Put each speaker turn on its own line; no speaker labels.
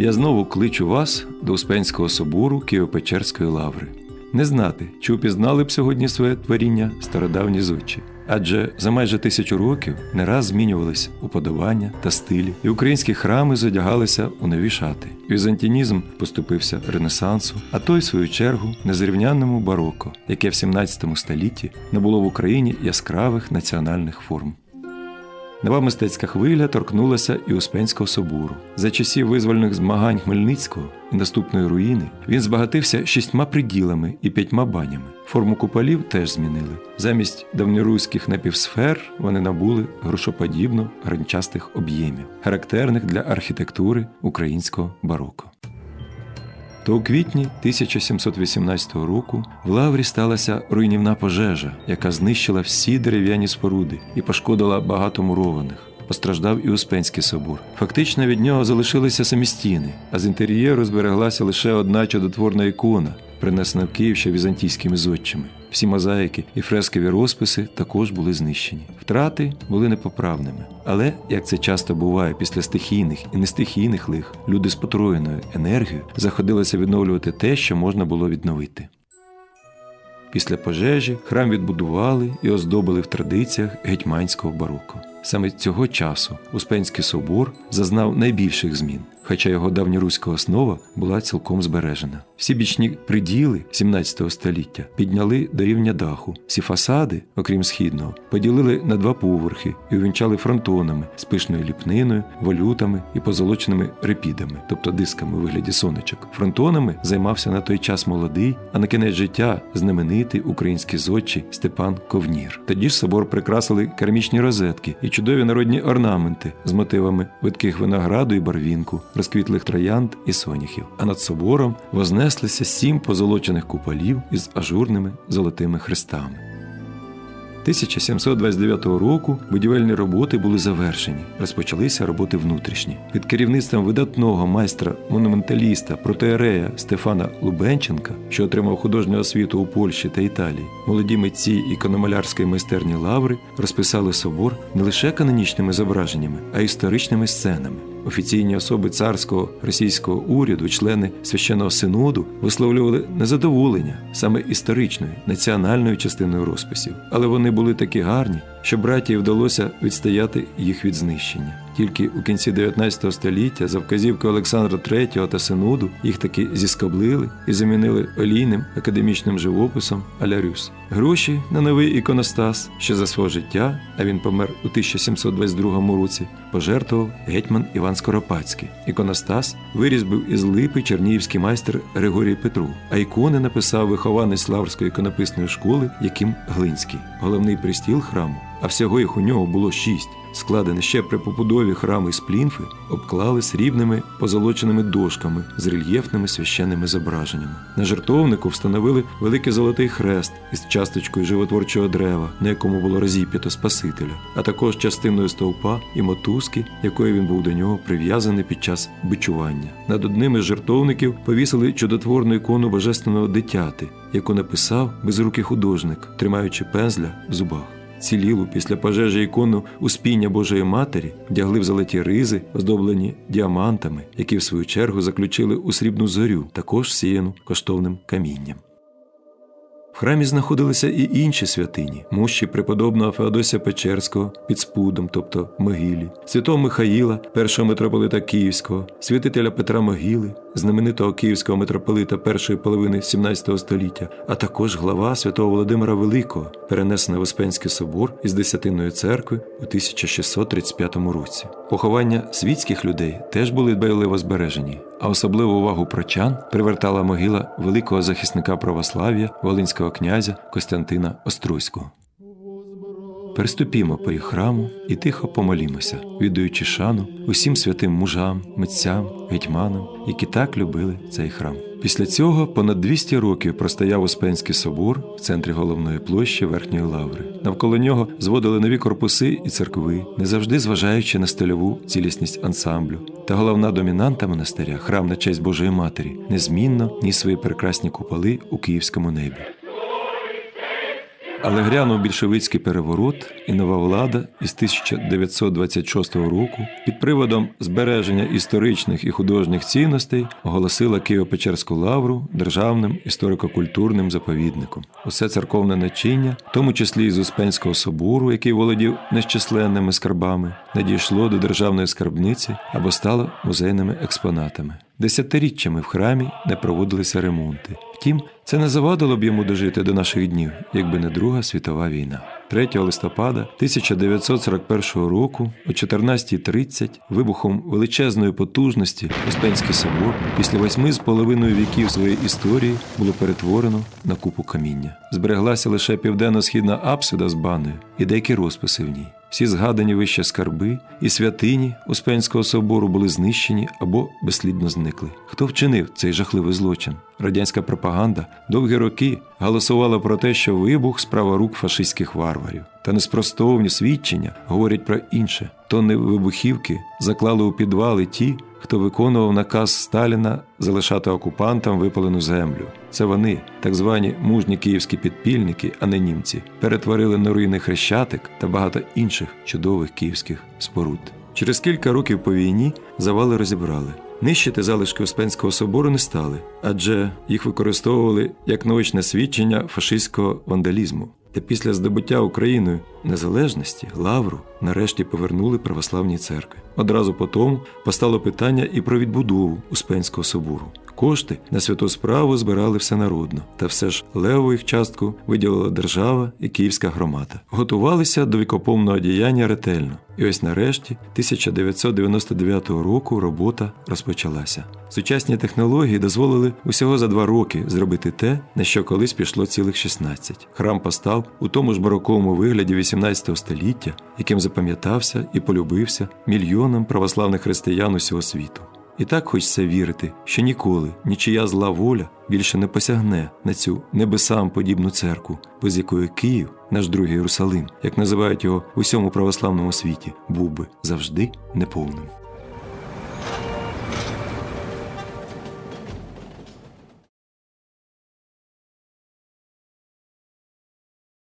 я знову кличу вас до Успенського собору Києво-Печерської лаври. Не знати, чи упізнали б сьогодні своє творіння стародавні зодчі. Адже за майже тисячу років не раз змінювались уподобання та стилі, і українські храми зодягалися у нові шати. Візантінізм поступився Ренесансу, а той, в свою чергу, незрівнянному бароко, яке в 17 столітті набуло в Україні яскравих національних форм. Нова мистецька хвиля торкнулася і Успенського собору. За часів визвольних змагань Хмельницького і наступної руїни він збагатився шістьма приділами і п'ятьма банями. Форму куполів теж змінили. Замість давньоруських напівсфер вони набули грушоподібно гранчастих об'ємів, характерних для архітектури українського бароко. То у квітні 1718 року в Лаврі сталася руйнівна пожежа, яка знищила всі дерев'яні споруди і пошкодила багато мурованих. Постраждав і Успенський собор. Фактично від нього залишилися самі стіни, а з інтер'єру збереглася лише одна чудотворна ікона, принесена в Київ ще візантійськими зодчими. Всі мозаїки і фрескові розписи також були знищені. Втрати були непоправними. Але, як це часто буває після стихійних і нестихійних лих, люди з потроєною енергією заходилися відновлювати те, що можна було відновити. Після пожежі храм відбудували і оздобили в традиціях гетьманського бароко. Саме цього часу Успенський собор зазнав найбільших змін, хоча його давньоруська основа була цілком збережена. Всі бічні приділи 17 століття підняли до рівня даху. Всі фасади, окрім східного, поділили на два поверхи і увінчали фронтонами з пишною ліпниною, валютами і позолоченими репідами, тобто дисками у вигляді сонечок. Фронтонами займався на той час молодий, а на кінець життя знаменитий український зодчий Степан Ковнір. Тоді ж собор прикрасили керамічні розетки і чудові народні орнаменти з мотивами видких винограду і барвінку, розквітлих троянд і соняхів. А над собором вознеслися сім позолочених куполів із ажурними золотими хрестами. 1729 року будівельні роботи були завершені. Розпочалися роботи внутрішні. Під керівництвом видатного майстра-монументаліста протеерея Стефана Лубенченка, що отримав художню освіту у Польщі та Італії, молоді митці ікономалярської майстерні Лаври розписали собор не лише канонічними зображеннями, а й історичними сценами. Офіційні особи царського російського уряду, члени священного синоду, висловлювали незадоволення саме історичною національною частиною розписів, але вони були такі гарні, що братії вдалося відстояти їх від знищення. Тільки у кінці 19 століття, за вказівкою Олександра III та Синоду, їх таки зіскоблили і замінили олійним академічним живописом а-ля Рюс. Гроші на новий іконостас ще за свого життя, а він помер у 1722 році, пожертвував гетьман Іван Скоропадський. Іконостас вирізбив із липи чернігівський майстер Григорій Петров, а ікони написав вихованець Славської іконописної школи Яким Глинський, головний пристіл храму. А всього їх у нього було шість. Складені ще при побудові храми з плінфи, обклали срібними позолоченими дошками з рельєфними священними зображеннями. На жертовнику встановили великий золотий хрест із часточкою животворчого дерева, на якому було розіп'ято Спасителя, а також частиною стовпа і мотузки, якою він був до нього прив'язаний під час бичування. Над одним із жертовників повісили чудотворну ікону божественного дитяти, яку написав безрукий художник, тримаючи пензля в зубах. Цілілу після пожежі ікону Успіння Божої Матері вдягли в золоті ризи, оздоблені діамантами, які в свою чергу заключили у срібну зорю, також сіяну коштовним камінням. В храмі знаходилися і інші святині, мощі преподобного Феодосія Печерського під спудом, тобто могилі, святого Михаїла, першого митрополита Київського, святителя Петра Могили, знаменитого київського митрополита першої половини 17 століття, а також глава святого Володимира Великого, перенесена в Успенський собор із Десятинної церкви у 1635 році. Поховання світських людей теж були дбайливо збережені, а особливу увагу прочан привертала могила великого захисника православ'я Волинського князя Костянтина Острозького. Переступімо по їх храму і тихо помолімося, віддаючи шану усім святим мужам, митцям, гетьманам, які так любили цей храм. Після цього понад 200 років простояв Успенський собор в центрі головної площі Верхньої Лаври. Навколо нього зводили нові корпуси і церкви, не завжди зважаючи на стильову цілісність ансамблю. Та головна домінанта монастиря, храм на честь Божої Матері, незмінно ніс свої прекрасні куполи у київському небі. Але грянув більшовицький переворот і нова влада із 1926 року під приводом збереження історичних і художніх цінностей оголосила Києво-Печерську лавру державним історико-культурним заповідником. Усе церковне начиння, в тому числі і з Успенського собору, який володів нещисленними скарбами, надійшло до державної скарбниці або стало музейними експонатами. Десятиріччями в храмі не проводилися ремонти. Втім, це не завадило б йому дожити до наших днів, якби не Друга світова війна. 3 листопада 1941 року о 14.30 вибухом величезної потужності Успенський собор після восьми з половиною віків своєї історії було перетворено на купу каміння. Збереглася лише південно-східна апсида з баною і деякі розписи в ній. Всі згадані вище скарби і святині Успенського собору були знищені або безслідно зникли. Хто вчинив цей жахливий злочин? Радянська пропаганда довгі роки голосувала про те, що вибух справа рук фашистських варварів. Та неспростовні свідчення говорять про інше. Тонни вибухівки заклали у підвали ті, хто виконував наказ Сталіна залишати окупантам випалену землю. Це вони, так звані мужні київські підпільники, а не німці, перетворили на руїни хрещатик та багато інших чудових київських споруд. Через кілька років по війні завали розібрали. Нищити залишки Успенського собору не стали, адже їх використовували як наочне свідчення фашистського вандалізму. Та після здобуття Україною незалежності лавру нарешті повернули православній церкві. Одразу по тому постало питання і про відбудову Успенського собору. Кошти на святу справу збирали всенародно, та все ж левову їх частку виділила держава і київська громада. Готувалися до вікопомного діяння ретельно. І ось нарешті 1999 року робота розпочалася. Сучасні технології дозволили усього за два роки зробити те, на що колись пішло цілих 16. Храм постав у тому ж бароковому вигляді 18 століття, яким запам'ятався і полюбився мільйонам православних християн усього світу. І так хочеться вірити, що ніколи нічия зла воля більше не посягне на цю небесам подібну церкву, без якої Київ, наш другий Єрусалим, як називають його в усьому православному світі, був би завжди неповним.